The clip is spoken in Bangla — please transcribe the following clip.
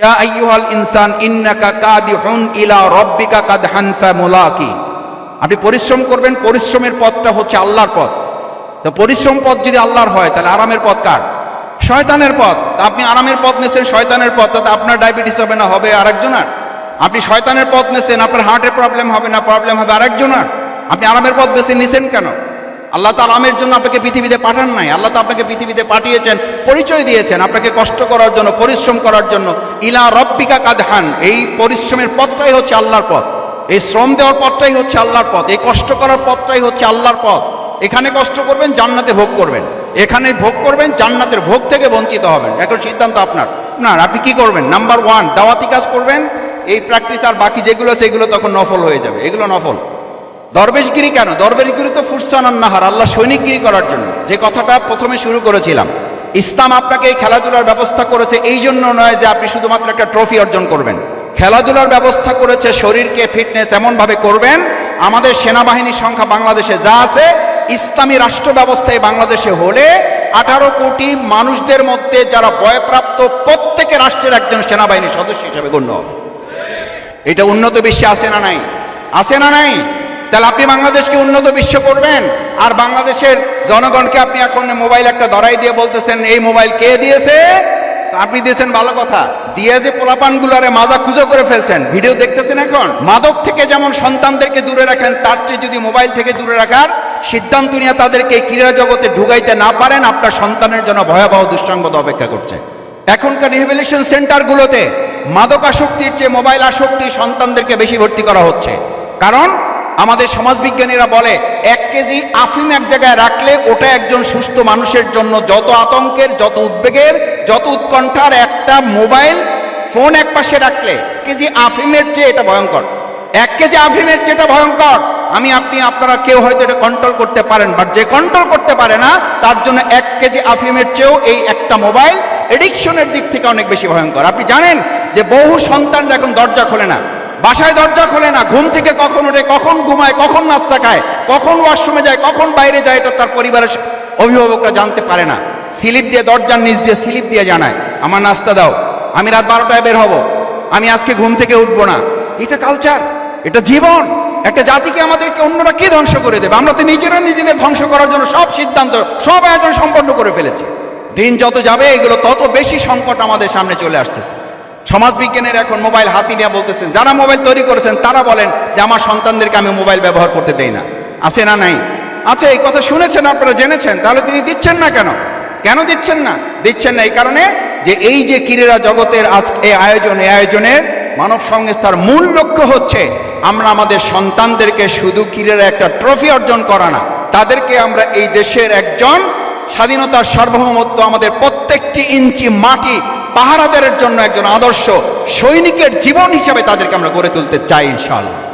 ইয়া আইয়ুহাল ইনসান ইন্নাকা কাদিহুন ইলা রাব্বিকা কাদহান ফামুলাকি। আপনি পরিশ্রম করবেন, পরিশ্রমের পথটা হচ্ছে আল্লাহর পথ। তো পরিশ্রম পথ যদি আল্লাহর হয়, তাহলে আরামের পথ কার? শয়তানের পথ। আপনি আরামের পথ নেছেন, শয়তানের পথ। তাতে আপনার ডায়াবেটিস হবে না, হবে আরেকজনের। আপনি শয়তানের পথ নেছেন, আপনার হার্টের প্রবলেম হবে না, প্রবলেম হবে আরেকজনের। আপনি আরামের পথ বেছে নিছেন কেন? আল্লাহ তো আরামের জন্য আপনাকে পৃথিবীতে পাঠান নাই। আল্লাহ তো আপনাকে পৃথিবীতে পাঠিয়েছেন, পরিচয় দিয়েছেন আপনাকে কষ্ট করার জন্য, পরিশ্রম করার জন্য। ইলা রব্বিকা কাদহান, এই পরিশ্রমের পথটাই হচ্ছে আল্লাহর পথ। এই শ্রম দেওয়ার পথটাই হচ্ছে আল্লাহর পথ। এই কষ্ট করার পথটাই হচ্ছে আল্লাহর পথ। এখানে কষ্ট করবেন, জান্নাতে ভোগ করবেন। এখানে ভোগ করবেন, জান্নাতের ভোগ থেকে বঞ্চিত হবেন। এখন সিদ্ধান্ত আপনার। আপনার, আপনি কি করবেন? নাম্বার ওয়ান দাওয়াতি কাজ করবেন, এই প্র্যাকটিস আর বাকি যেগুলো সেগুলো তখন নফল হয়ে যাবে। এগুলো নফল। দরবেশগিরি কেন? দরবেশগিরি তো ফুরসান নাহার আল্লাহ সৈনিকগিরি করার জন্য। যে কথাটা প্রথমে শুরু করেছিলাম, ইসলাম আপনাকে এই খেলাধুলার ব্যবস্থা করেছে এই জন্য নয় যে আপনি শুধুমাত্র একটা ট্রফি অর্জন করবেন। খেলাধুলার ব্যবস্থা করেছে, শরীরকে ফিটনেস এমনভাবে করবেন, আমাদের সেনাবাহিনীর সংখ্যা বাংলাদেশে যা আছে, ইসলামী রাষ্ট্র ব্যবস্থায় বাংলাদেশে হলে আঠারো কোটি মানুষদের মধ্যে যারা বয়প্রাপ্ত প্রত্যেকে রাষ্ট্রের একজন সেনাবাহিনীর সদস্য হিসেবে গণ্য হবে। এটা উন্নত বিশ্বে আছে না নাই? আসে না নাই? তাহলে আপনি বাংলাদেশকে উন্নত বিশ্ব করবেন? আর বাংলাদেশের জনগণকে আপনি এখন মোবাইল একটা ধরাই দিয়ে বলতেছেন, এই মোবাইল কে দিয়েছে? আপনি দিয়েছেন ভালো কথা। দিয়ে যে পোলাপানগুলারে মাজা খুঁজো করে ফেলছেন, ভিডিও দেখতেছেন এখন? মাদক থেকে যেমন সন্তানদেরকে দূরে রাখেন, তার চেয়ে যদি মোবাইল থেকে দূরে রাখার সিদ্ধান্ত নিয়ে তাদেরকে ক্রীড়া জগতে ঢুকাইতে না পারেন, আপনার সন্তানের জন্য ভয়াবহ দুঃসংবাদ অপেক্ষা করছে। এখনকার রিহেবিলিটেশন সেন্টারগুলোতে মাদক আসক্তির চেয়ে মোবাইল আসক্তি সন্তানদেরকে বেশি ভর্তি করা হচ্ছে। কারণ আমাদের সমাজবিজ্ঞানীরা বলে, এক কেজি আফিম এক জায়গায় রাখলে ওটা একজন সুস্থ মানুষের জন্য যত আতঙ্কের, যত উদ্বেগের, যত উৎকণ্ঠার একটা মোবাইল ফোন এক পাশে রাখলে কেজি আফিমের চেয়ে এটা ভয়ঙ্কর। এক কেজি আফিমের চেয়ে এটা ভয়ঙ্কর। আমি, আপনি, আপনারা কেউ হয়তো এটা কন্ট্রোল করতে পারেন বাট যে কন্ট্রোল করতে পারে না, তার জন্য এক কেজি আফিমের চেয়েও এই একটা মোবাইল এডিকশনের দিক থেকে অনেক বেশি ভয়ঙ্কর। আপনি জানেন যে বহু সন্তান এখন দরজা খোলে না। বাসায় দরজা খোলে না, ঘুম থেকে কখন ওঠে, কখন ঘুমায়, কখন নাস্তা খায়, কখন ওয়াশরুমে যায়, কখন বাইরে যায়, এটা তার পরিবারের অভিভাবকরা জানতে পারে না। স্লিপ দিয়ে, দরজার নিচ দিয়ে স্লিপ দিয়ে জানায়, আমার নাস্তা দাও, আমি রাত বারোটায় বের হব, আমি আজকে ঘুম থেকে উঠবো না। এটা কালচার এটা জীবন। একটা জাতিকে আমাদেরকে, অন্যরা কে ধ্বংস করে দেবে? আমরা তো নিজেরা নিজেদের ধ্বংস করার জন্য সব সিদ্ধান্ত, সব আয়োজন সম্পন্ন করে ফেলেছি। দিন যত যাবে, এগুলো তত বেশি সংকট আমাদের সামনে চলে আসতেছে। সমাজবিজ্ঞানের এখন মোবাইল হাতি নিয়ে বলতেছেন, যারা মোবাইল তৈরি করেছেন, তারা বলেন যে আমার সন্তানদেরকে আমি মোবাইল ব্যবহার করতে দেই না। আছে না নাই? আচ্ছা এই কথা শুনেছেন, আপনারা জেনেছেন, তাহলে তিনি দিচ্ছেন না কেন? কেন দিচ্ছেন না? দিচ্ছেন না এই কারণে যে এই যে ক্রীড়া জগতের আজ এই আয়োজন, এই আয়োজনের মানব সংস্থার মূল লক্ষ্য হচ্ছে আমরা আমাদের সন্তানদেরকে শুধু ক্রীড়ার একটা ট্রফি অর্জন করা না, তাদেরকে আমরা এই দেশের একজন স্বাধীনতার সার্বভৌমত্ব আমাদের প্রত্যেকটি ইঞ্চি মাটি পাহারাদারের জন্য একজন আদর্শ সৈনিকের জীবন হিসাবে তাদেরকে আমরা গড়ে তুলতে চাই ইনশাআল্লাহ।